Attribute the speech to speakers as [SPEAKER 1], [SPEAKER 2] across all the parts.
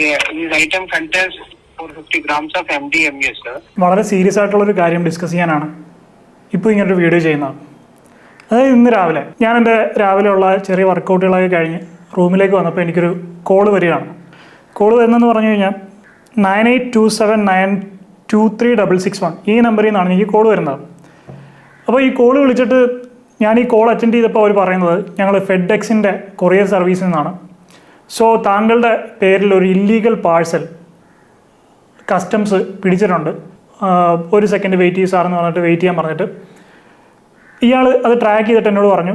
[SPEAKER 1] The, this item contains 450 grams of MDMA, sir.
[SPEAKER 2] വളരെ serious ആയിട്ടുള്ള ഒരു കാര്യം ഡിസ്കസ് ചെയ്യാനാണ്. ഇപ്പോൾ ഇങ്ങനൊരു വീഡിയോ ചെയ്യുന്നത് അതായത് ഇന്ന് രാവിലെ ഞാൻ എന്റെ രാവിലെയുള്ള ചെറിയ വർക്കൗട്ടുകളൊക്കെ കഴിഞ്ഞ് റൂമിലേക്ക് വന്നപ്പോൾ എനിക്കൊരു കോൾ വരികയാണ്. കോൾ വരുന്നതെന്ന് പറഞ്ഞു കഴിഞ്ഞാൽ nine eight two seven nine two three double six one ഈ നമ്പറിൽ നിന്നാണ് എനിക്ക് കോൾ വരുന്നത്. അപ്പോൾ ഈ കോൾ വിളിച്ചിട്ട് ഞാൻ ഈ കോൾ അറ്റൻഡ് ചെയ്തപ്പോൾ അവർ പറയുന്നത് ഞങ്ങൾ ഫെഡ് എക്സിന്റെ കൊറിയർ സർവീസിൽ നിന്നാണ്. സോ താങ്കളുടെ പേരിൽ ഒരു ഇല്ലീഗൽ പാഴ്സൽ കസ്റ്റംസ് പിടിച്ചിട്ടുണ്ട്. ഒരു സെക്കൻഡ് വെയിറ്റ് ചെയ്യും സാറെന്ന് പറഞ്ഞിട്ട് വെയിറ്റ് ചെയ്യാൻ പറഞ്ഞിട്ട്. ഇയാൾ അത് ട്രാക്ക് ചെയ്തിട്ട് എന്നോട് പറഞ്ഞു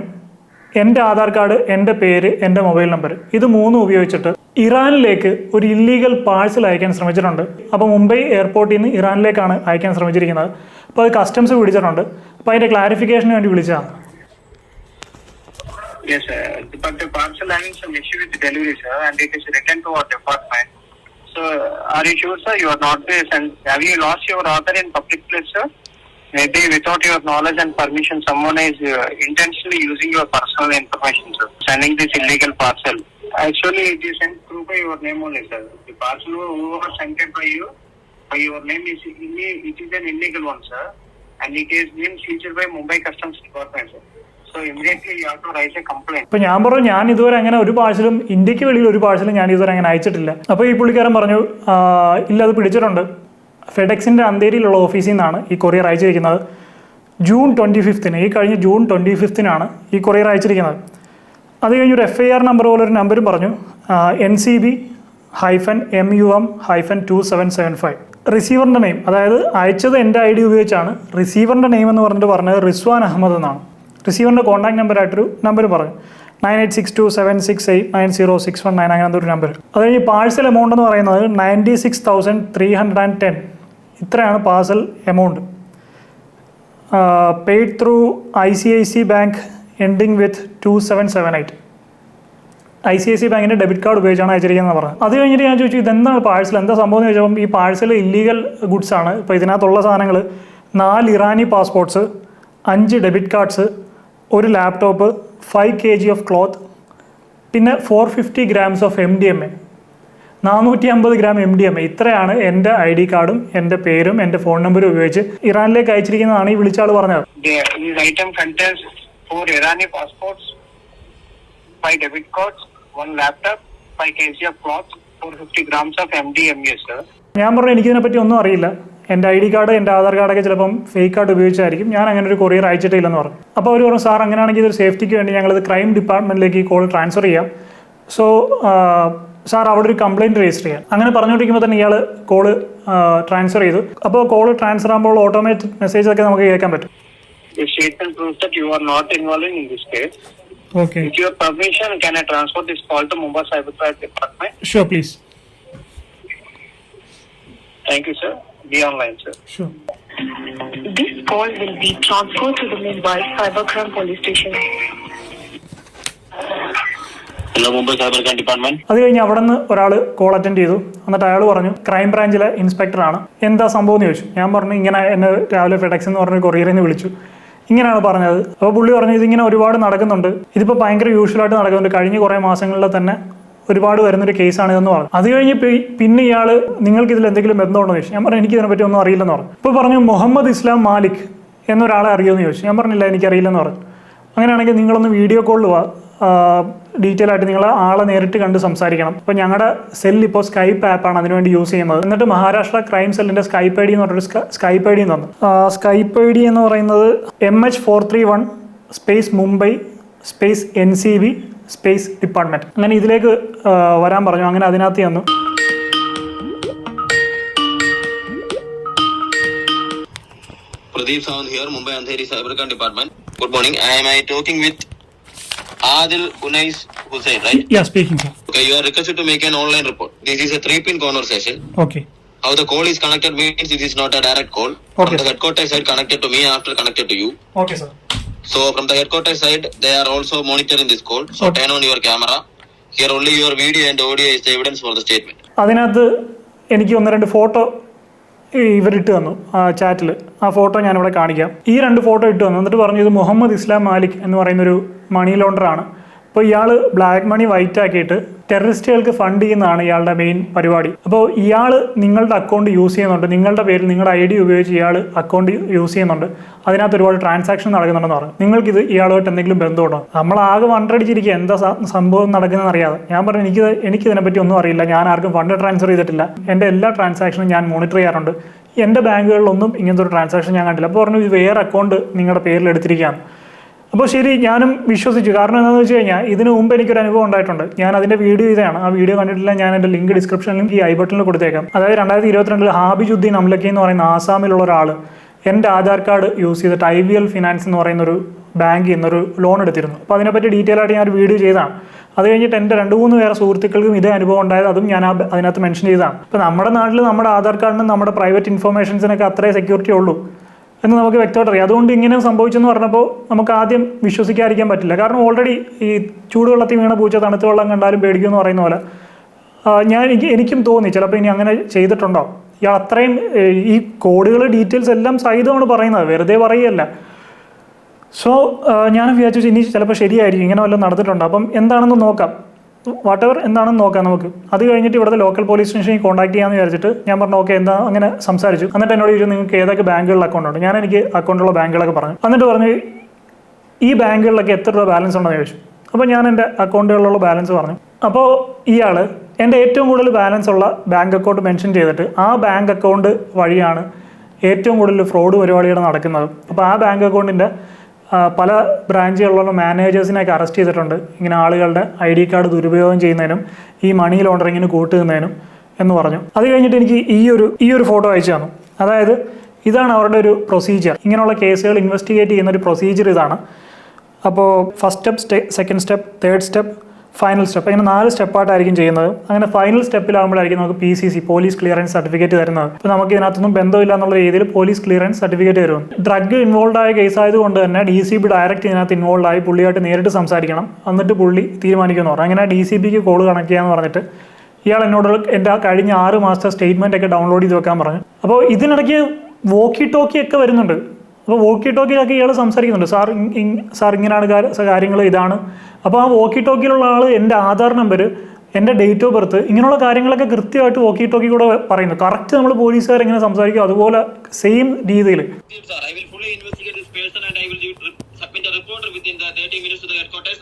[SPEAKER 2] എന്റെ ആധാർ കാർഡ് എന്റെ പേര് എന്റെ മൊബൈൽ നമ്പർ ഇത് മൂന്നും ഉപയോഗിച്ചിട്ട് ഇറാനിലേക്ക് ഒരു ഇല്ലീഗൽ പാഴ്സൽ അയക്കാൻ ശ്രമിച്ചിട്ടുണ്ട്. അപ്പോൾ മുംബൈ എയർപോർട്ടിൽ നിന്ന് ഇറാനിലേക്കാണ് അയക്കാൻ ശ്രമിച്ചിരിക്കുന്നത്. അപ്പോൾ അത് കസ്റ്റംസ് പിടിച്ചിട്ടുണ്ട്. അപ്പോൾ അതിന്റെ ക്ലാരിഫിക്കേഷന് വേണ്ടി വിളിച്ചതാണ്.
[SPEAKER 1] Yes, sir. But the parcel having some issue with the delivery, sir, and it is returned to our department. So, are you sure, sir? You are not this, and have you lost your order in public place, sir? Maybe without your knowledge and permission, someone is uh, intentionally using your personal information, sir, sending this illegal parcel. Actually, it is sent through by your name only, sir. The parcel was sent by you, by your name is it is an illegal one, sir, and it is been seized by Mumbai Customs Department, sir.
[SPEAKER 2] അപ്പോൾ ഞാൻ പറഞ്ഞു ഞാൻ ഇതുവരെ അങ്ങനെ ഒരു പാഴ്സലും ഇന്ത്യയ്ക്ക് വെളിയിൽ ഒരു പാഴ്സലും ഞാൻ ഇതുവരെ അങ്ങനെ അയച്ചിട്ടില്ല. അപ്പൊ ഈ പുള്ളിക്കാരൻ പറഞ്ഞു "ആ, ഇല്ല അത് പിടിച്ചിട്ടുണ്ട്. ഫെഡക്സിന്റെ അന്തേരിയിലുള്ള ഓഫീസിൽ നിന്നാണ് ഈ കൊറിയർ അയച്ചിരിക്കുന്നത്. ജൂൺ ട്വന്റി ഫിഫ്തിന് ഈ കഴിഞ്ഞ ജൂൺ ട്വന്റി ഫിഫ്തിനാണ് ഈ കൊറിയർ അയച്ചിരിക്കുന്നത്. അത് കഴിഞ്ഞ് ഒരു എഫ് ഐ ആർ നമ്പർ പോലെ ഒരു നമ്പരും പറഞ്ഞു N C B hyphen M U M hyphen two seven seven five റിസീവറിന്റെ name അതായത് അയച്ചത് എന്റെ ഐ ഡി ഉപയോഗിച്ചാണ്. റിസീവറിന്റെ നെയിം എന്ന് പറഞ്ഞിട്ട് പറഞ്ഞത് റിസ്വാൻ അഹമ്മദ് എന്നാണ്. റിസീവറിന്റെ കോൺടാക്ട് നമ്പറായിട്ടൊരു നമ്പർ പറഞ്ഞു nine eight six two seven six eight nine zero six one nine അങ്ങനത്തെ ഒരു നമ്പർ അത് കഴിഞ്ഞ് പാഴ്സൽ എമൗണ്ട് എന്ന് പറയുന്നത് ninety six thousand three hundred and ten ഇത്രയാണ് parcel amount paid through I C I C bank ending with two seven seven eight I C I C ബാങ്കിന്റെ debit card ഉപയോഗിച്ചാണ് അയച്ചിരിക്കുന്നത് പറഞ്ഞത് അത് കഴിഞ്ഞിട്ട് ഞാൻ ചോദിച്ചു ഇതെന്താണ് പാഴ്സൽ എന്താ സംഭവം? എന്ന് ചോദിച്ചപ്പോൾ ഈ പാഴ്സൽ ഇല്ലീഗൽ ഗുഡ്സ് ആണ്. ഇപ്പോൾ ഇതിനകത്തുള്ള സാധനങ്ങൾ നാല് ഇറാനി പാസ്പോർട്സ് അഞ്ച് ഡെബിറ്റ് കാർഡ്സ് ഒരു laptop five K G of cloth പിന്നെ four fifty grams of M D M A നാനൂറ്റി അമ്പത് gram M D M A ഇത്രയാണ് എന്റെ ഐ ഡി കാർഡും എന്റെ പേരും എന്റെ ഫോൺ നമ്പറും ഉപയോഗിച്ച് ഇറാനിലേക്ക് അയച്ചിരിക്കുന്നതാണ് ഈ വിളിച്ചാൾ പറഞ്ഞത്.
[SPEAKER 1] The, this item contains four Irani passports, five debit cards, one kg of cloth, 450 grams of MDMA, sir.
[SPEAKER 2] ഞാൻ പറഞ്ഞു എനിക്കിതിനെ പറ്റി ഒന്നും അറിയില്ല. എന്റെ ഐ ഡി കാർഡ് എന്റെ ആധാർ കാർഡൊക്കെ ചിലപ്പം ഫേക്ക് ആയിട്ട് ഉപയോഗിച്ചായിരിക്കും ഞാൻ അങ്ങനെ ഒരു കൊറിയർ അയച്ചിട്ടില്ലെന്ന് പറഞ്ഞു അപ്പോൾ അവർ പറഞ്ഞു സാർ അങ്ങനെയാണെങ്കിൽ ഇതൊരു സേഫ്റ്റിക്ക് വേണ്ടി ഞങ്ങളിത് ക്രൈം ഡിപ്പാർട്ട്മെന്റിലേക്ക് ഈ കോൾ ട്രാൻസ്ഫർ ചെയ്യാം സോ സാർ അവിടെ ഒരു കംപ്ലയിന്റ് രജിസ്റ്റർ ചെയ്യാം അങ്ങനെ പറഞ്ഞുകൊണ്ടിരിക്കുമ്പോൾ തന്നെ ഇയാൾ കോൾ ട്രാൻസ്ഫർ ചെയ്തു അപ്പോൾ കോൾ ട്രാൻസ്ഫർ ആകുമ്പോൾ ഓട്ടോമാറ്റിക് മെസ്സേജ് ഒക്കെ നമുക്ക് കേൾക്കാൻ പറ്റും. Okay
[SPEAKER 1] With your permission, can I transfer this call to Mumbai Cybercrime Department?
[SPEAKER 2] Sure, please.
[SPEAKER 1] Thank you, sir. Be online, sir.
[SPEAKER 2] Sure.
[SPEAKER 3] This call will be transferred to the Mumbai Cybercrime Police Station.
[SPEAKER 4] Hello Mumbai cyber crime department
[SPEAKER 2] അത് കഴിഞ്ഞ് അവിടെ നിന്ന് ഒരാൾ call attend ചെയ്തു. എന്നിട്ട് അയാൾ പറഞ്ഞു crime ബ്രാഞ്ചിലെ ഇൻസ്പെക്ടറാണ് എന്താ സംഭവം? എന്ന് ചോദിച്ചു. ഞാൻ പറഞ്ഞു ഇങ്ങനെ എന്നെ രാവിലെ ഫെഡക്സ് എന്ന് പറഞ്ഞ കൊറിയറിൽ നിന്ന് വിളിച്ചു. ഇങ്ങനെയാണ് പറഞ്ഞത്. അപ്പോൾ പുള്ളി പറഞ്ഞു ഇതിങ്ങനെ ഒരുപാട് നടക്കുന്നുണ്ട്. ഇതിപ്പോൾ ഭയങ്കര യൂഷ്വലായിട്ട് നടക്കുന്നുണ്ട്. കഴിഞ്ഞ കുറേ മാസങ്ങളിൽ തന്നെ ഒരുപാട് വരുന്നൊരു കേസാണ് ഇതെന്ന് പറഞ്ഞു. അത് കഴിഞ്ഞ് പിന്നെ ഇയാൾ നിങ്ങൾക്ക് ഇതിൽ എന്തെങ്കിലും ബന്ധമുണ്ടോ ചോദിച്ചു. ഞാൻ പറഞ്ഞു എനിക്ക് ഇതിനെപ്പറ്റി ഒന്നും അറിയില്ലെന്ന് പറഞ്ഞു. ഇപ്പൊ പറഞ്ഞു മുഹമ്മദ് ഇസ്ലാം മാലിക് എന്നൊരാളെ അറിയുമെന്ന് ചോദിച്ചു. ഞാൻ പറഞ്ഞില്ല എനിക്കറിയില്ലെന്ന് പറഞ്ഞു. അങ്ങനെയാണെങ്കിൽ നിങ്ങളൊന്ന് വീഡിയോ കോളിൽ വാ. ഡീറ്റെയിൽ ആയിട്ട് നിങ്ങൾ ആളെ നേരിട്ട് കണ്ട് സംസാരിക്കണം. അപ്പോൾ ഞങ്ങളുടെ സെൽ ഇപ്പോൾ സ്കൈപ്പ് ആപ്പാണ് അതിനുവേണ്ടി യൂസ് ചെയ്യുന്നത്. എന്നിട്ട് മഹാരാഷ്ട്ര ക്രൈം സെല്ലിന്റെ സ്കൈപ്പ് ഐ ഡി എന്ന് പറഞ്ഞൊരു സ്കൈപ്പ് ഐ ഡി തന്നു. സ്കൈപ്പ് ഐ ഡി എന്ന് പറയുന്നത് M H four three one space Mumbai space N C B space department അങ്ങനെ ഇതിലേക്ക് വരാൻ പറഞ്ഞു അങ്ങനെ അതിനകത്ത് തന്നു
[SPEAKER 4] Pradeep Sawant here, Mumbai Andheri Cyber Crime Department. Good morning. I am I talking with Adil Unais Hussain, right?
[SPEAKER 2] Yeah speaking sir
[SPEAKER 4] Okay, you are requested to make an online report. This is a three-pin conversation.
[SPEAKER 2] Okay
[SPEAKER 4] How the call is connected means it is not a direct call.
[SPEAKER 2] Okay.
[SPEAKER 4] The headquarters side connected to me after connected to you.
[SPEAKER 2] Okay, sir
[SPEAKER 4] So from the headquarters side, they are also monitoring this call. So turn on your camera. Here only your video and audio is the evidence for the statement.
[SPEAKER 2] അതിനകത്ത് എനിക്ക് ഒന്ന് രണ്ട് photo ഇവരിട്ട് തന്നു ആ ചാറ്റിൽ ആ photo ഞാനിവിടെ കാണിക്കാം ഈ രണ്ട് ഫോട്ടോ ഇട്ട് തന്നു എന്നിട്ട് പറഞ്ഞു ഇത് മുഹമ്മദ് ഇസ്ലാം മാലിക് എന്ന് പറയുന്നൊരു മണി ലോണ്ടറാണ് അപ്പോൾ ഇയാൾ ബ്ലാക്ക് മണി വൈറ്റ് ആക്കിയിട്ട് ടെററിസ്റ്റുകൾക്ക് ഫണ്ട് ചെയ്യുന്നതാണ് ഇയാളുടെ മെയിൻ പരിപാടി. അപ്പോൾ ഇയാൾ നിങ്ങളുടെ അക്കൗണ്ട് യൂസ് ചെയ്യുന്നുണ്ട്. നിങ്ങളുടെ പേരിൽ നിങ്ങളുടെ ഐ ഡി ഉപയോഗിച്ച് ഇയാൾ അക്കൗണ്ട് യൂസ് ചെയ്യുന്നുണ്ട്. അതിനകത്ത് ഒരുപാട് ട്രാൻസാക്ഷൻ നടക്കുന്നുണ്ടെന്ന് പറഞ്ഞു. നിങ്ങൾക്കിത് ഇയാളുമായിട്ട് എന്തെങ്കിലും ബന്ധമുണ്ടോ? നമ്മൾ ആകെ വണ്ടടിച്ചിരിക്കുക. എന്താ സംഭവം നടക്കുന്നതെന്ന് അറിയാതെ. ഞാൻ പറഞ്ഞു എനിക്ക് എനിക്ക് ഇതിനെപ്പറ്റി ഒന്നും അറിയില്ല. ഞാൻ ആർക്കും ഫണ്ട് ട്രാൻസ്ഫർ ചെയ്തിട്ടില്ല. എന്റെ എല്ലാ ട്രാൻസാക്ഷനും ഞാൻ മോണിറ്റർ ചെയ്യാറുണ്ട്. എന്റെ ബാങ്കുകളിലൊന്നും ഇങ്ങനത്തെ ഒരു ട്രാൻസാക്ഷൻ ഞാൻ കണ്ടില്ല. അപ്പോൾ പറഞ്ഞു ഇത് വേറെ അക്കൗണ്ട് നിങ്ങളുടെ പേരിൽ എടുത്തിരിക്കുകയാണ്. അപ്പോൾ ശരി ഞാനും വിശ്വസിച്ചു. കാരണം എന്താണെന്ന് വെച്ച് കഴിഞ്ഞാൽ ഇതിനു മുമ്പ് എനിക്കൊരു അനുഭവം ഉണ്ടായിട്ടുണ്ട്. ഞാൻ അതിന്റെ വീഡിയോ ഇതാണ്. ആ വീഡിയോ കണ്ടിട്ടില്ല ഞാൻ എന്റെ ലിങ്ക് ഡിസ്ക്രിപ്ഷനിലും ഈ ഐ ബട്ടണിൽ കൊടുത്തേക്കാം. അതായത് രണ്ടായിരത്തി ഇരുപത്തിരണ്ടിൽ ഹാബിജുദ്ദീൻ അംലക്കി എന്ന് പറയുന്ന ആസാമിലുള്ള ഒരാൾ എന്റെ ആധാർ കാർഡ് യൂസ് ചെയ്തിട്ട് ഐ വി എൽ ഫിനാൻസ് എന്ന് പറയുന്ന ഒരു ബാങ്കിൽ നിന്നൊരു ലോൺ എടുത്തിരുന്നു. അപ്പോൾ അതിനെപ്പറ്റി ഡീറ്റെയിൽ ആയിട്ട് ഞാൻ ഒരു വീഡിയോ ചെയ്തതാണ്. അത് കഴിഞ്ഞിട്ട് എന്റെ രണ്ട് മൂന്ന് വേറെ സുഹൃത്തുക്കൾക്കും ഇതേ അനുഭവം ഉണ്ടായത് അതും ഞാൻ അതിനകത്ത് മെൻഷൻ ചെയ്തതാണ്. അപ്പോൾ നമ്മുടെ നാട്ടിൽ നമ്മുടെ ആധാർ കാർഡിനും നമ്മുടെ പ്രൈവറ്റ് ഇൻഫർമേഷൻസിനൊക്കെ അത്രേ സെക്യൂരിറ്റി ഉള്ളൂ. എന്ന് നമുക്ക് വ്യക്തമായിട്ട് അറിയാം. അതുകൊണ്ട് ഇങ്ങനെ സംഭവിച്ചെന്ന് പറഞ്ഞപ്പോൾ നമുക്ക് ആദ്യം വിശ്വസിക്കാതിരിക്കാൻ പറ്റില്ല. കാരണം ഓൾറെഡി ഈ ചൂടുവെള്ളത്തിൽ വീണ പൂച്ച തണുത്ത വെള്ളം കണ്ടാലും പേടിക്കുമെന്ന് പറയുന്ന പോലെ. ഞാൻ എനിക്ക് എനിക്കും തോന്നി. ചിലപ്പോൾ ഇനി അങ്ങനെ ചെയ്തിട്ടുണ്ടോ? ഇയാൾ അത്രയും ഈ കോഡുകൾ ഡീറ്റെയിൽസ് എല്ലാം സഹിതമാണ് പറയുന്നത്. വെറുതെ പറയുകയല്ല. സോ ഞാൻ വിചാരിച്ചു ഇനി ചിലപ്പോൾ ശരിയായിരിക്കും. ഇങ്ങനെ വല്ലതും നടന്നിട്ടുണ്ടോ? അപ്പം എന്താണെന്ന് നോക്കാം. വാട്ട് എവർ എന്താണെന്ന് നോക്കാം നമുക്ക്. അത് കഴിഞ്ഞിട്ട് ഇവിടുത്തെ ലോക്കൽ പോലീസ് സ്റ്റേഷനിൽ കോൺടാക്ട് ചെയ്യാമെന്ന് വിചാരിച്ചിട്ട് ഞാൻ പറഞ്ഞു ഓക്കെ എന്താ അങ്ങനെ സംസാരിച്ചു. എന്നിട്ട് എന്നോട് ചോദിച്ചു നിങ്ങൾക്ക് ഏതൊക്കെ ബാങ്കുകളിൽ അക്കൗണ്ട് ഉണ്ട്? ഞാൻ എനിക്ക് അക്കൗണ്ടുള്ള ബാങ്കുകളൊക്കെ പറഞ്ഞു. എന്നിട്ട് പറഞ്ഞു ഈ ബാങ്കുകളിലൊക്കെ എത്ര രൂപ ബാലൻസ് ഉണ്ടെന്ന് ചോദിച്ചു. അപ്പോൾ ഞാൻ എന്റെ അക്കൗണ്ടുകളിലുള്ള ബാലൻസ് പറഞ്ഞു. അപ്പോൾ ഇയാൾ എന്റെ ഏറ്റവും കൂടുതൽ ബാലൻസ് ഉള്ള ബാങ്ക് അക്കൗണ്ട് മെൻഷൻ ചെയ്തിട്ട് ആ ബാങ്ക് അക്കൗണ്ട് വഴിയാണ് ഏറ്റവും കൂടുതൽ ഫ്രോഡ് പരിപാടികൾ നടക്കുന്നത്. അപ്പോൾ ആ ബാങ്ക് അക്കൗണ്ടിന്റെ പല ബ്രാഞ്ചുകളിലുള്ള മാനേജേഴ്സിനെയൊക്കെ അറസ്റ്റ് ചെയ്തിട്ടുണ്ട്. ഇങ്ങനെ ആളുകളുടെ ഐ ഡി കാർഡ് ദുരുപയോഗം ചെയ്യുന്നതിനും ഈ മണി ലോണ്ടറിങ്ങിന് കൂട്ടുന്നതിനും എന്ന് പറഞ്ഞു. അത് കഴിഞ്ഞിട്ട് എനിക്ക് ഈ ഒരു ഈ ഒരു ഫോട്ടോ അയച്ചു തന്നു. അതായത് ഇതാണ് അവരുടെ ഒരു പ്രൊസീജിയർ ഇങ്ങനെയുള്ള കേസുകൾ ഇൻവെസ്റ്റിഗേറ്റ് ചെയ്യുന്ന ഒരു പ്രൊസീജിയർ ഇതാണ്. അപ്പോൾ ഫസ്റ്റ് സ്റ്റെപ്പ് സ്റ്റെ second step third step final step അങ്ങനെ നാല് സ്റ്റെപ്പായിട്ടായിരിക്കും ചെയ്യുന്നത്. അങ്ങനെ ഫൈനൽ സ്റ്റെപ്പിലാകുമ്പോഴായിരിക്കും നമുക്ക് P C C police clearance certificate തരുന്നത്. അപ്പോൾ നമുക്ക് ഇതിനകത്തൊന്നും ബന്ധമില്ല എന്നുള്ള രീതിയിൽ പോലീസ് ക്ലിയറൻസ് സർട്ടിഫിക്കറ്റ് തരും. ഡ്രഗ് ഇൻവോൾവ് ആയ കേസ് ആയതുകൊണ്ട് തന്നെ ഡി സി ബി ഡയറക്റ്റ് ഇതിനകത്ത് ഇൻവോൾവ് ആയി പുള്ളിയായിട്ട് നേരിട്ട് സംസാരിക്കണം. എന്നിട്ട് പുള്ളി തീരുമാനിക്കുമെന്ന് പറഞ്ഞു. അങ്ങനെ ഡി സി ബിക്ക് കോൾ കണക്ട് ചെയ്യാന്ന് പറഞ്ഞിട്ട് ഇയാൾ എന്നോട് എന്റെ ആ കഴിഞ്ഞ ആറ് മാസത്തെ സ്റ്റേറ്റ്മെന്റ് ഒക്കെ ഡൗൺലോഡ് ചെയ്ത് വെക്കാൻ പറഞ്ഞു. അപ്പോൾ ഇതിനിടയ്ക്ക് വോക്കി ടോക്കി ഒക്കെ വരുന്നുണ്ട്. അപ്പോൾ വോക്കി ടോക്കിയിലൊക്കെ ഇയാൾ സംസാരിക്കുന്നുണ്ട് സാർ സാർ ഇങ്ങനെയാണ് കാര്യങ്ങൾ ഇതാണ് അപ്പോൾ ആ വോക്കി ടോക്കിയിലുള്ള ആൾ എന്റെ ആധാർ നമ്പർ എന്റെ ഡേറ്റ് ഓഫ് ബർത്ത് ഇങ്ങനെയുള്ള കാര്യങ്ങളൊക്കെ കൃത്യമായിട്ട് വോക്കി ടോക്കി കൂടെ പറയുന്നു കറക്റ്റ് നമ്മൾ പോലീസുകാർ എങ്ങനെ സംസാരിക്കും അതുപോലെ സെയിം രീതിയിൽ
[SPEAKER 4] Sir, I will fully investigate this person and I will give, submit a report within the 30 minutes to the headquarters.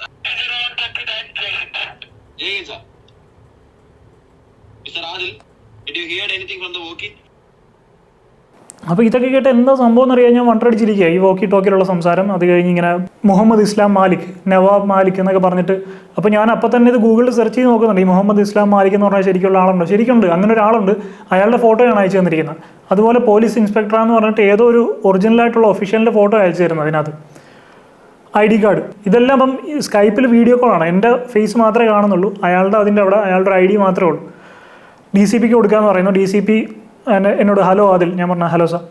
[SPEAKER 4] Jai Hind, sir. Mr. Adil, did you hear anything from the walkie?
[SPEAKER 2] അപ്പോൾ ഇതൊക്കെ കേട്ട് എന്താ സംഭവം എന്ന് അറിയാൻ ഞാൻ വണ്ടടിച്ചിരിക്കുക ഈ walkie ടോക്കിലുള്ള സംസാരം അത് കഴിഞ്ഞ് ഇങ്ങനെ മുഹമ്മദ് ഇസ്ലാം മാലിക് നവാബ് മാലിക് എന്നൊക്കെ പറഞ്ഞിട്ട് അപ്പോൾ ഞാൻ അപ്പം തന്നെ ഇത് ഗൂഗിളിൽ സെർച്ച് ചെയ്ത് നോക്കുന്നുണ്ട്. ഈ മുഹമ്മദ് ഇസ്ലാം മാലിക് എന്ന് പറഞ്ഞാൽ ശരിക്കുള്ള ആളുണ്ടോ? ശരിക്കുണ്ട്. അങ്ങനെ ഒരാളുണ്ട്. അയാളുടെ ഫോട്ടോയാണ് അയച്ചു തന്നിരിക്കുന്നത്. അതുപോലെ പോലീസ് ഇൻസ്പെക്ടറാന്ന് പറഞ്ഞിട്ട് ഏതോ ഒരു ഒറിജിനലായിട്ടുള്ള ഒഫീഷ്യലിന്റെ ഫോട്ടോ അയച്ചു തരുന്നത് അതിനകത്ത്. I D card. ഇതെല്ലാം അപ്പം സ്കൈപ്പിൽ വീഡിയോ കോളാണ് എന്റെ ഫേസ് മാത്രമേ കാണുന്നുള്ളൂ. അയാളുടെ അതിന്റെ അവിടെ അയാളുടെ ഐ ഡി മാത്രമേ ഉള്ളൂ. ഡി സി പിക്ക് കൊടുക്കാമെന്ന് പറയുന്നു. ഡി സി പി എന്നോട് ഹലോ ആദിൽ. ഞാൻ പറഞ്ഞ ഹലോ സാർ?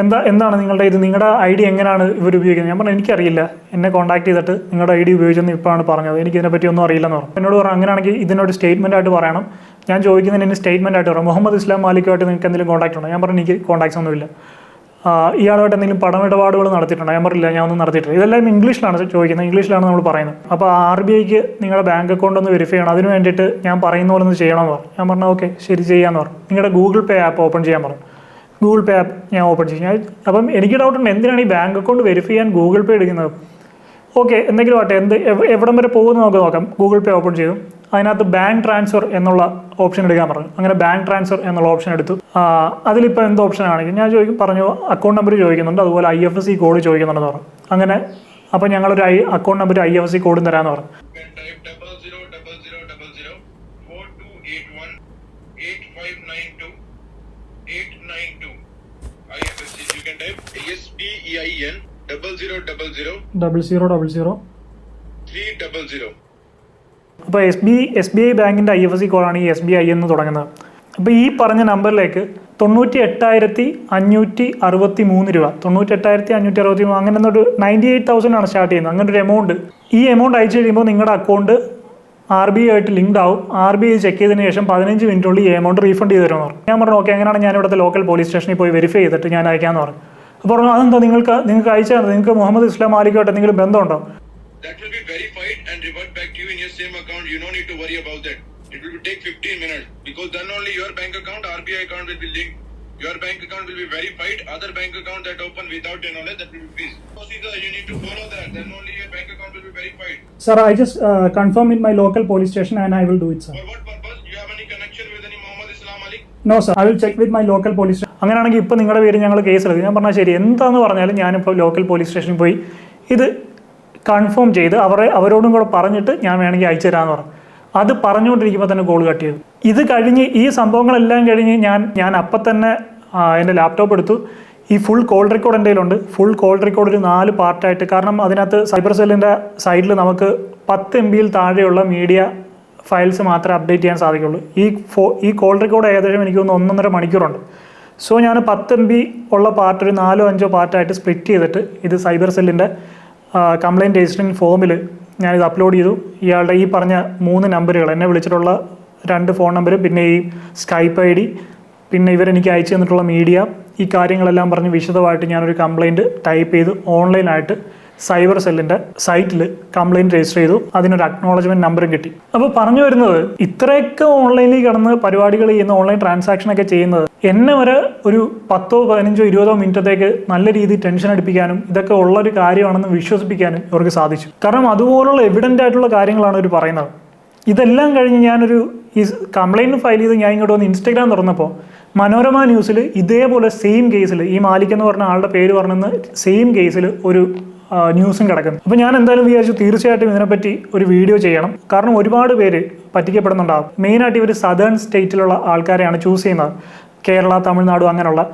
[SPEAKER 2] എന്താ എന്താണ് നിങ്ങളുടെ ഇത്? നിങ്ങളുടെ ഐ ഡി എങ്ങനെയാണ് ഇവർ ഉപയോഗിക്കുന്നത്? ഞാൻ പറഞ്ഞു എനിക്കറിയില്ല. എന്നെ കോൺടാക്ട് ചെയ്തിട്ട് നിങ്ങളുടെ ഐ ഡി ഉപയോഗിച്ചെന്ന് ഇപ്പോഴാണ് പറഞ്ഞത്. എനിക്ക് ഇതിനെപ്പറ്റി ഒന്നും അറിയില്ലെന്ന് പറഞ്ഞു. എന്നോട് പറഞ്ഞു അങ്ങനെയാണെങ്കിൽ ഇതിനൊരു സ്റ്റേറ്റ്മെന്റ് ആയിട്ട് പറയണം. ഞാൻ ചോദിക്കുന്നതിന് എന്റെ സ്റ്റേറ്റ്മെന്റ് ആയിട്ട് പറയാം. മുഹമ്മദ് ഇസ്ലാം മാലിക്കുമായിട്ട് നിങ്ങൾക്ക് എന്തെങ്കിലും കോൺടാക്ട് ഉണ്ടോ? ഞാൻ പറഞ്ഞു എനിക്ക് കോൺടാക്ട്സ് ഒന്നുമില്ല. ഇയാളുമായിട്ട് എന്തെങ്കിലും പണമിടപാടുകൾ നടത്തിയിട്ടുണ്ടോ? ഞാൻ പറഞ്ഞില്ല ഞാൻ ഒന്നും നടത്തിയിട്ടില്ല. ഇതെല്ലാം ഇംഗ്ലീഷിലാണ് ചോദിക്കുന്നത്. ഇംഗ്ലീഷിലാണ് നമ്മൾ പറയുന്നത്. അപ്പോൾ ആർ ബി ഐക്ക് നിങ്ങളുടെ ബാങ്ക് അക്കൗണ്ട് ഒന്ന് വെരിഫൈ ചെയ്യണം. അതിന് വേണ്ടിയിട്ട് ഞാൻ പറയുന്ന പോലെ ഒന്ന് ചെയ്യണമെന്ന് പറഞ്ഞു. ഞാൻ പറഞ്ഞു ഓക്കെ ശരി ചെയ്യാമെന്ന് പറഞ്ഞു. നിങ്ങളുടെ ഗൂഗിൾ പേ ആപ്പ് ഓപ്പൺ ചെയ്യാൻ പറഞ്ഞു. ഗൂഗിൾ പേ ആപ്പ് ഞാൻ ഓപ്പൺ ചെയ്യും. അപ്പം എനിക്ക് ഡൗട്ടുണ്ട് എന്തിനാണ് ഈ ബാങ്ക് അക്കൗണ്ട് വെരിഫൈ ചെയ്യാൻ ഗൂഗിൾ പേ എടുക്കുന്നത്? ഓക്കെ എന്തെങ്കിലും ആട്ടെ എന്ത് എവിടം വരെ പോകുമെന്ന് നമുക്ക് നോക്കാം. ഗൂഗിൾ പേ ഓപ്പൺ ചെയ്തു. അതിനകത്ത് ബാങ്ക് ട്രാൻസ്ഫർ എന്നുള്ള ഓപ്ഷൻ എടുക്കാൻ പറഞ്ഞു. അങ്ങനെ ബാങ്ക് ട്രാൻസ്ഫർ എന്നുള്ള ഓപ്ഷൻ എടുത്തു. അതിലിപ്പോൾ എന്ത് ഓപ്ഷൻ ആണെങ്കിൽ ഞാൻ ചോദിക്കും പറഞ്ഞു അക്കൗണ്ട് നമ്പർ ചോദിക്കുന്നുണ്ട്. അതുപോലെ I F S C code ചോദിക്കുന്നുണ്ടെന്ന് പറഞ്ഞു. അങ്ങനെ അപ്പോൾ ഞങ്ങളൊരു I account number I F S C കോഡും തരാമെന്ന് പറഞ്ഞു.
[SPEAKER 5] IFSC. You can type SBEIN double zero double zero.
[SPEAKER 2] അപ്പോൾ S B S B I ബാങ്കിന്റെ ഐ എഫ് എസ് സി കോഡാണ് ഈ എസ് ബി ഐ എന്ന് തുടങ്ങുന്നത്. അപ്പോൾ ഈ പറഞ്ഞ നമ്പറിലേക്ക് തൊണ്ണൂറ്റി എട്ടായിരത്തി അഞ്ഞൂറ്റി അറുപത്തി മൂന്ന് രൂപ. തൊണ്ണൂറ്റി എട്ടായിരത്തി അഞ്ഞൂറ്റി അറുപത്തി മൂന്ന് അങ്ങനെ ഒരു നയന്റി എയ്റ്റ് തൗസൻഡ് ആണ് സ്റ്റാർട്ട് ചെയ്യുന്നത്. അങ്ങനെ ഒരു എമൗണ്ട് ഈ എമൗണ്ട് അയച്ചു കഴിയുമ്പോൾ നിങ്ങളുടെ അക്കൗണ്ട് ആർ ബി ഐ ആയിട്ട് ലിങ്ക്ഡ് ആവും. ആർ ബി ഐ ചെക്ക് ചെയ്തതിന് ശേഷം പതിനഞ്ച് മിനിറ്റുള്ളിൽ ഈ എമൗണ്ട് റീഫണ്ട് ചെയ്ത് തരുമെന്ന് പറഞ്ഞു. ഞാൻ പറഞ്ഞു ഓക്കെ അങ്ങനെയാണ് ഞാൻ ഇവിടുത്തെ ലോക്കൽ പോലീസ് സ്റ്റേഷനിൽ പോയി വെരിഫൈ ചെയ്തിട്ട് ഞാൻ അയക്കാമെന്ന് പറഞ്ഞു. പറഞ്ഞു അതെന്താ നിങ്ങൾക്ക് നിങ്ങൾക്ക് അയച്ചാൽ മതി. നിങ്ങൾക്ക് മുഹമ്മദ് ഇസ്ലാം മാലിക്കുമായിട്ട് എന്തെങ്കിലും ബന്ധമുണ്ടോ
[SPEAKER 5] That will be verified and revert back to you in your same account. You don't need to worry about that. It will take 15 minutes because then only your bank account, RBI account will be linked. Your bank account will be verified. Other bank account that open without your knowledge that will be freeze. Procedure you need to follow that. Then only your bank account will be verified.
[SPEAKER 2] Sir I just confirm in my local police station and I will do it sir
[SPEAKER 5] For what purpose? You have any connection with any Muhammad Islam Ali?
[SPEAKER 2] No sir I will check with my local police station അങ്ങനെയാണെങ്കിൽ ഇപ്പോൾ നിങ്ങളുടെ പേര് ഞങ്ങൾ case എടുക്കും. ഞാൻ പറഞ്ഞാൽ ശരി എന്താണെന്ന് പറഞ്ഞാലും ഞാനിപ്പോൾ ലോക്കൽ പോലീസ് സ്റ്റേഷനിൽ പോയി ഇത് കൺഫേം ചെയ്ത് അവരെ അവരോടും കൂടെ പറഞ്ഞിട്ട് ഞാൻ വേണമെങ്കിൽ അയച്ചു തരാമെന്ന് പറഞ്ഞു. അത് പറഞ്ഞുകൊണ്ടിരിക്കുമ്പോൾ തന്നെ കോൾ കട്ട് ചെയ്തു. ഇത് കഴിഞ്ഞ് ഈ സംഭവങ്ങളെല്ലാം കഴിഞ്ഞ് ഞാൻ ഞാൻ അപ്പം തന്നെ എന്റെ ലാപ്ടോപ്പ് എടുത്തു. ഈ ഫുൾ കോൾ റെക്കോർഡ് എന്റെ ഫുൾ കോൾ റെക്കോർഡ് ഒരു നാല് പാർട്ടായിട്ട് കാരണം അതിനകത്ത് സൈബർ സെല്ലിന്റെ സൈഡിൽ നമുക്ക് പത്ത് എം ബിയിൽ താഴെയുള്ള മീഡിയ ഫയൽസ് മാത്രമേ അപ്ഡേറ്റ് ചെയ്യാൻ സാധിക്കുള്ളൂ. ഈ ഫോ ഈ കോൾ റെക്കോർഡ് ഏകദേശം എനിക്ക് തോന്നുന്നു ഒന്നൊന്നര മണിക്കൂറുണ്ട്. സോ ഞാൻ പത്ത് എം ബി ഉള്ള പാർട്ട് ഒരു നാലോ അഞ്ചോ പാർട്ടായിട്ട് സ്പ്ലിറ്റ് ചെയ്തിട്ട് ഇത് സൈബർ സെല്ലിന്റെ കംപ്ലയിന്റ് രജിസ്റ്ററിങ് ഫോമിൽ ഞാനിത് അപ്ലോഡ് ചെയ്തു. ഇയാളുടെ ഈ പറഞ്ഞ മൂന്ന് നമ്പറുകൾ എന്നെ വിളിച്ചിട്ടുള്ള രണ്ട് ഫോൺ നമ്പർ പിന്നെ ഈ സ്കൈപ്പ് ഐ ഡി പിന്നെ ഇവരെനിക്ക് അയച്ചു തന്നിട്ടുള്ള മീഡിയ ഈ കാര്യങ്ങളെല്ലാം പറഞ്ഞ് വിശദമായിട്ട് ഞാനൊരു കംപ്ലയിന്റ് ടൈപ്പ് ചെയ്ത് ഓൺലൈനായിട്ട് സൈബർ സെല്ലിന്റെ സൈറ്റിൽ കംപ്ലൈന്റ് രജിസ്റ്റർ ചെയ്തു. അതിനൊരു അക്നോളജ്മെന്റ് നമ്പറും കിട്ടി. അപ്പോൾ പറഞ്ഞു വരുന്നത് ഇത്രയൊക്കെ ഓൺലൈനിൽ കിടന്ന് പരിപാടികൾ ചെയ്യുന്ന ഓൺലൈൻ ട്രാൻസാക്ഷൻ ഒക്കെ ചെയ്യുന്നത് എന്നെ വരെ ഒരു പത്തോ പതിനഞ്ചോ ഇരുപതോ മിനിറ്റത്തേക്ക് നല്ല രീതിയിൽ ടെൻഷൻ അടിപ്പിക്കാനും ഇതൊക്കെ ഉള്ള ഒരു കാര്യമാണെന്ന് വിശ്വസിപ്പിക്കാനും ഇവർക്ക് സാധിച്ചു. കാരണം അതുപോലുള്ള എവിഡന്റ് ആയിട്ടുള്ള കാര്യങ്ങളാണ് ഇവർ പറയുന്നത്. ഇതെല്ലാം കഴിഞ്ഞ് ഞാനൊരു ഈ കംപ്ലൈന്റ് ഫയൽ ചെയ്ത് ഞാൻ ഇങ്ങോട്ട് വന്ന് ഇൻസ്റ്റാഗ്രാം തുറന്നപ്പോൾ മനോരമ ന്യൂസിൽ ഇതേപോലെ സെയിം കേസിൽ ഈ മാലിക് എന്ന് പറഞ്ഞ ആളുടെ പേര് പറഞ്ഞെന്ന് സെയിം കേസിൽ ഒരു ന്യൂസും കിടക്കുന്നു. അപ്പോൾ ഞാൻ എന്തായാലും വിചാരിച്ചു തീർച്ചയായിട്ടും ഇതിനെപ്പറ്റി ഒരു വീഡിയോ ചെയ്യണം. കാരണം ഒരുപാട് പേര് പറ്റിക്കപ്പെടുന്നുണ്ടാകും മെയിനായിട്ട് ഇവർ സദേൺ സ്റ്റേറ്റിലുള്ള ആൾക്കാരെയാണ് ചൂസ് ചെയ്യുന്നത്. കേരള തമിഴ്നാട് അങ്ങനെയുള്ള.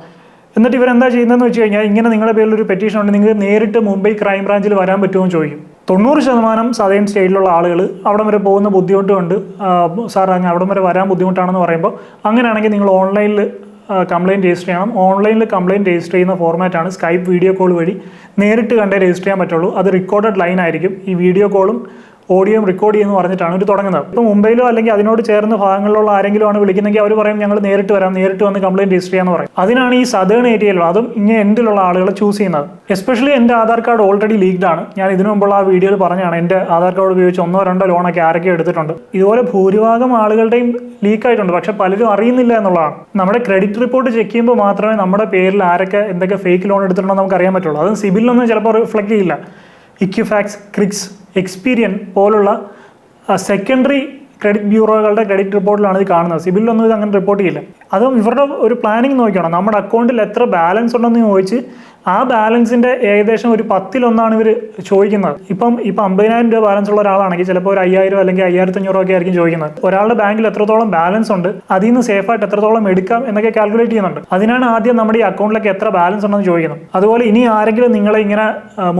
[SPEAKER 2] എന്നിട്ട് ഇവരെന്താ ചെയ്യുന്നതെന്ന് വെച്ച് കഴിഞ്ഞാൽ ഇങ്ങനെ നിങ്ങളുടെ പേരിൽ ഒരു പെറ്റീഷൻ ഉണ്ട് നിങ്ങൾക്ക് നേരിട്ട് മുംബൈ ക്രൈം ബ്രാഞ്ചിൽ വരാൻ പറ്റുമോ? എന്ന് ചോദിക്കും. തൊണ്ണൂറ് ശതമാനം സദേൺ സ്റ്റേറ്റിലുള്ള ആളുകൾ അവിടം വരെ പോകുന്ന ബുദ്ധിമുട്ടുണ്ട്. സാർ അങ്ങ് അവിടം വരെ വരാൻ ബുദ്ധിമുട്ടാണെന്ന് പറയുമ്പോൾ അങ്ങനെയാണെങ്കിൽ നിങ്ങൾ ഓൺലൈനിൽ കംപ്ലയിന്റ് രജിസ്റ്റർ ചെയ്യണം ഓൺലൈനിൽ കംപ്ലയിന്റ് രജിസ്റ്റർ ചെയ്യുന്ന ഫോർമാറ്റാണ് സ്കൈപ്പ് വീഡിയോ കോൾ വഴി. നേരിട്ട് കണ്ടേ രജിസ്റ്റർ ചെയ്യാൻ പറ്റുള്ളൂ. അത് റെക്കോർഡഡ് ലൈൻ ആയിരിക്കും. ഈ വീഡിയോ കോളും ഓഡിയോയും റെക്കോർഡ് ചെയ്യുന്നു പറഞ്ഞിട്ടാണ് ഇത് തുടങ്ങുന്നത്. ഇപ്പോൾ മുംബൈയിലോ അല്ലെങ്കിൽ അതിനോട് ചേർന്ന ഭാഗങ്ങളിലുള്ള ആരെങ്കിലും ആണ് വിളിക്കുന്നെങ്കിൽ അവർ പറയും ഞങ്ങൾ നേരിട്ട് വരാം നേരിട്ട് വന്ന് കംപ്ലയിന്റ് രജിസ്റ്റർ ചെയ്യാന്ന് പറയും. അതിനാണ് ഈ സദേൺ ഏരിയയിലുള്ള അതും ഇങ്ങനെ എൻഡിലുള്ള ആളുകളെ ചൂസ് ചെയ്യുന്നത്. എസ്പെഷ്യലി എന്റെ ആധാർ കാർഡ് ഓൾറെഡി ലീക്ഡ് ആണ്. ഞാൻ ഇതിനു മുമ്പുള്ള ആ വീഡിയോയിൽ പറഞ്ഞാണ് എന്റെ ആധാർ കാർഡ് ഉപയോഗിച്ച് ഒന്നോ രണ്ടോ ലോണൊക്കെ ആരൊക്കെ എടുത്തിട്ടുണ്ട്. ഇതുപോലെ ഭൂരിഭാഗം ആളുകളുടെയും ലീക്ക് ആയിട്ടുണ്ട്. പക്ഷെ പലരും അറിയുന്നില്ല എന്നുള്ളതാണ്. നമ്മുടെ ക്രെഡിറ്റ് റിപ്പോർട്ട് ചെക്ക് ചെയ്യുമ്പോൾ മാത്രമേ നമ്മുടെ പേരിൽ ആരൊക്കെ എന്തൊക്കെ ഫേക്ക് ലോൺ എടുത്തിട്ടുണ്ടോ നമുക്ക് അറിയാൻ പറ്റുള്ളൂ. അതും സിബിലൊന്നും ചിലപ്പോൾ റിഫ്ലക്ട് ചെയ്യില്ല. ഇക്യുഫാക്സ് ക്രിക്സ് എക്സ്പീരിയൻ പോലുള്ള സെക്കൻഡറി ക്രെഡിറ്റ് ബ്യൂറോകളുടെ ക്രെഡിറ്റ് റിപ്പോർട്ടിലാണ് ഇത് കാണുന്നത്. സിബിലൊന്നും ഇത് അങ്ങനെ റിപ്പോർട്ട് ചെയ്യില്ല. അതും ഇവരുടെ ഒരു പ്ലാനിങ് നോക്കിയാണോ? നമ്മുടെ അക്കൗണ്ടിൽ എത്ര ബാലൻസ് ഉണ്ടെന്ന് ചോദിച്ച് ആ ബാലൻസിന്റെ ഏകദേശം ഒരു പത്തിലൊന്നാണ് ഇവർ ചോദിക്കുന്നത്. ഇപ്പം ഇപ്പം അമ്പതിനായിരം രൂപ ബാലൻസ് ഉള്ള ഒരാളാണെങ്കിൽ ചിലപ്പോൾ ഒരു അയ്യായിരം അല്ലെങ്കിൽ അയ്യായിരത്തി അഞ്ഞൂറ് ഒക്കെ ആയിരിക്കും ചോദിക്കുന്നത്. ഒരാളുടെ ബാങ്കിൽ എത്രത്തോളം ബാലൻസ് ഉണ്ട് അതിൽ നിന്ന് സേഫായിട്ട് എത്രത്തോളം എടുക്കാം എന്നൊക്കെ കാൽക്കുലേറ്റ് ചെയ്യുന്നുണ്ട്. അതിനാണ് ആദ്യം നമ്മുടെ ഈ അക്കൗണ്ടിലൊക്കെ എത്ര ബാലൻസ് ഉണ്ടെന്ന് ചോദിക്കുന്നത്. അതുപോലെ ഇനി ആരെങ്കിലും നിങ്ങളെ ഇങ്ങനെ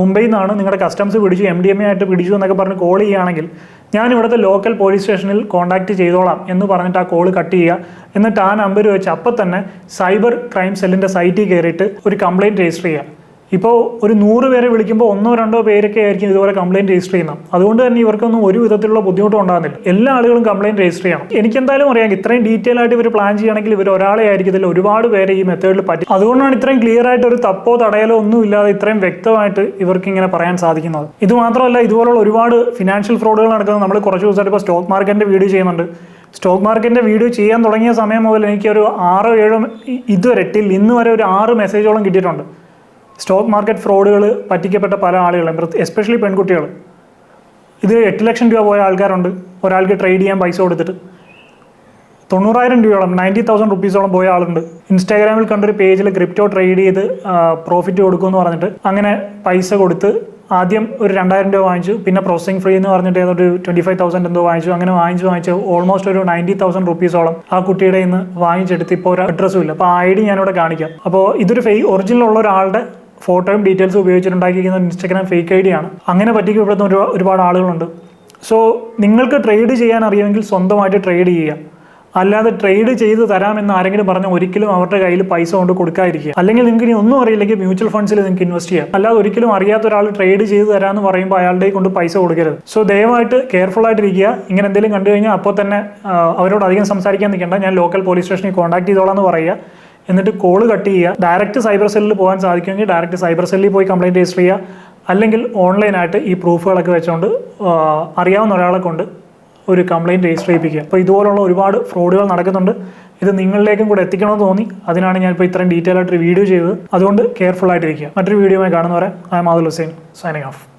[SPEAKER 2] മുംബൈയിൽ നിന്നാണ് നിങ്ങളുടെ കസ്റ്റംസ് പിടിച്ചു എം ഡി എം എ ആയിട്ട് പിടിച്ചു എന്നൊക്കെ പറഞ്ഞ് കോൾ ചെയ്യുകയാണെങ്കിൽ ഞാൻ ഇവിടുത്തെ ലോക്കൽ പോലീസ് സ്റ്റേഷനിൽ കോൺടാക്ട് ചെയ്തോളാം എന്ന് പറഞ്ഞിട്ട് ആ കോൾ കട്ട് ചെയ്യുക. എന്നിട്ട് ആ നമ്പർ വെച്ച് അപ്പം തന്നെ സൈബർ ക്രൈം സെല്ലിന്റെ സൈറ്റിൽ കയറിയിട്ട് ഒരു കംപ്ലയിന്റ് രജിസ്റ്റർ ചെയ്യുക. ഇപ്പോൾ ഒരു നൂറ് പേരെ വിളിക്കുമ്പോൾ ഒന്നോ രണ്ടോ പേരൊക്കെ ആയിരിക്കും ഇതുപോലെ കംപ്ലയിന്റ് രജിസ്റ്റർ ചെയ്യുന്നത്. അതുകൊണ്ട് തന്നെ ഇവർക്കൊന്നും ഒരു വിധത്തിലുള്ള ബുദ്ധിമുട്ടും ഉണ്ടാകുന്നില്ല. എല്ലാ ആളുകളും കംപ്ലയിന്റ് രജിസ്റ്റർ ചെയ്യണം. എനിക്ക് എന്തായാലും അറിയാം ഇത്രയും ഡീറ്റെയിൽ ആയിട്ട് ഇവർ പ്ലാൻ ചെയ്യണമെങ്കിൽ ഇവർ ഒരാളെ ആയിരിക്കത്തില്ല. ഒരുപാട് പേരെ ഈ മെത്തേഡിൽ പറ്റി അതുകൊണ്ടാണ് ഇത്രയും ക്ലിയർ ആയിട്ട് ഒരു തപ്പോ തടയലോ ഒന്നും ഇല്ലാതെ ഇത്രയും വ്യക്തമായിട്ട് ഇവർക്ക് ഇങ്ങനെ പറയാൻ സാധിക്കുന്നത്. ഇത് മാത്രമല്ല ഇതുപോലുള്ള ഒരുപാട് ഫിനാൻഷ്യൽ ഫ്രോഡുകൾ നടക്കുന്നത് നമ്മൾ കുറച്ച് ദിവസമായിട്ട് ഇപ്പോൾ സ്റ്റോക്ക് മാർക്കറ്റിന്റെ വീഡിയോ ചെയ്യുന്നുണ്ട്. സ്റ്റോക്ക് മാർക്കറ്റിന്റെ വീഡിയോ ചെയ്യാൻ തുടങ്ങിയ സമയം മുതൽ എനിക്കൊരു ആറോ ഏഴോ ഇതുവരെ ടിൽ ഇന്ന് വരെ ഒരു ആറ് മെസ്സേജോളം കിട്ടിയിട്ടുണ്ട്. സ്റ്റോക്ക് മാർക്കറ്റ് ഫ്രോഡുകൾ പറ്റിക്കപ്പെട്ട പല ആളുകളും എസ്പെഷ്യലി പെൺകുട്ടികൾ ഇത് എട്ട് ലക്ഷം രൂപ പോയ ആൾക്കാരുണ്ട്. ഒരാൾക്ക് ട്രേഡ് ചെയ്യാൻ പൈസ കൊടുത്തിട്ട്. തൊണ്ണൂറായിരം രൂപയോളം നയന്റി തൗസൻഡ് റുപ്പീസോളം പോയ ആളുണ്ട്. ഇൻസ്റ്റാഗ്രാമിൽ കണ്ടൊരു പേജിൽ ക്രിപ്റ്റോ ട്രേഡ് ചെയ്ത് പ്രോഫിറ്റ് കൊടുക്കുമെന്ന് പറഞ്ഞിട്ട് അങ്ങനെ പൈസ കൊടുത്ത് ആദ്യം ഒരു രണ്ടായിരം രൂപ വാങ്ങിച്ചു. പിന്നെ പ്രോസസ്സിംഗ് ഫ്രീ എന്ന് പറഞ്ഞിട്ട് ഏതൊരു ട്വന്റി ഫൈവ് തൗസൻഡ് എന്തോ വാങ്ങിച്ചു. അങ്ങനെ വാങ്ങിച്ചു വാങ്ങിച്ച്. ഓൾമോസ്റ്റ് ഒരു നയന്റി തൗസൻഡ് റുപ്പീസോളം ആ കുട്ടിയുടെ നിന്ന് വാങ്ങിച്ചെടുത്ത്. ഇപ്പോൾ ഒരു അഡ്രസ്സും ഇല്ല. അപ്പോൾ ആ ഐ ഡി ഞാനിവിടെ കാണിക്കാം. അപ്പോൾ ഇതൊരു ഫേ ഒറിജിനൽ ഉള്ള ഒരാളുടെ ഫോട്ടോയും ഡീറ്റെയിൽസും ഉപയോഗിച്ചിട്ടുണ്ടാക്കിയിരിക്കുന്ന ഇൻസ്റ്റഗ്രാം ഫേക്ക് ഐ ഡി ആണ്. അങ്ങനെ പറ്റിക്കപ്പെടുന്ന ഒരു ഒരുപാട് ആളുകളുണ്ട്. സോ നിങ്ങൾക്ക് ട്രേഡ് ചെയ്യാൻ അറിയുമെങ്കിൽ സ്വന്തമായിട്ട് ട്രേഡ് ചെയ്യുക. അല്ലാതെ ട്രേഡ് ചെയ്ത് തരാമെന്ന് ആരെങ്കിലും പറഞ്ഞ ഒരിക്കലും അവരുടെ കയ്യിൽ പൈസ കൊണ്ട് കൊടുക്കാതിരിക്കുക. അല്ലെങ്കിൽ നിങ്ങൾക്ക് ഇനി ഒന്നും അറിയില്ലെങ്കിൽ മ്യൂച്വൽ ഫണ്ട്സിൽ നിങ്ങൾക്ക് ഇൻവെസ്റ്റ് ചെയ്യാം. അല്ലാതെ ഒരിക്കലും അറിയാത്ത ഒരാൾ ട്രേഡ് ചെയ്ത് തരാമെന്ന് പറയുമ്പോൾ അയാളുടെ കൊണ്ട് പൈസ കൊടുക്കരുത്. സോ ദയവായിട്ട് കെയർഫുൾ ആയിട്ടിരിക്കുക ഇങ്ങനെ എന്തെങ്കിലും കണ്ടു കഴിഞ്ഞാൽ അപ്പോൾ തന്നെ അവരോട് അധികം സംസാരിക്കാൻ നിൽക്കേണ്ട. ഞാൻ ലോക്കൽ പോലീസ് സ്റ്റേഷനിൽ കോൺടാക്ട് ചെയ്തോളാം എന്ന് പറയുക. എന്നിട്ട് കോൾ കട്ട് ചെയ്യുക. ഡയറക്റ്റ് സൈബർ സെല്ലിൽ പോകാൻ സാധിക്കുമെങ്കിൽ ഡയറക്റ്റ് സൈബർ സെല്ലിൽ പോയി കംപ്ലയിന്റ് രജിസ്റ്റർ ചെയ്യുക. അല്ലെങ്കിൽ ഓൺലൈനായിട്ട് ഈ പ്രൂഫുകളൊക്കെ വെച്ചുകൊണ്ട് അറിയാവുന്ന ഒരാളെ കൊണ്ട് ഒരു കംപ്ലയിന്റ് രജിസ്റ്റർ ചെയ്യിപ്പിക്കുക. അപ്പോൾ ഇതുപോലുള്ള ഒരുപാട് ഫ്രോഡുകൾ നടക്കുന്നുണ്ട്. ഇത് നിങ്ങളിലേക്കും കൂടെ എത്തിക്കണമെന്ന് തോന്നി. അതിനാണ് ഞാൻ ഇപ്പോൾ ഇത്രയും ഡീറ്റെയിൽ ആയിട്ടൊരു വീഡിയോ ചെയ്തത്. അതുകൊണ്ട് കെയർഫുൾ ആയിട്ടിരിക്കുക. മറ്റൊരു വീഡിയോയുമായി കാണുന്നവരെ I'm Adil Hussain signing off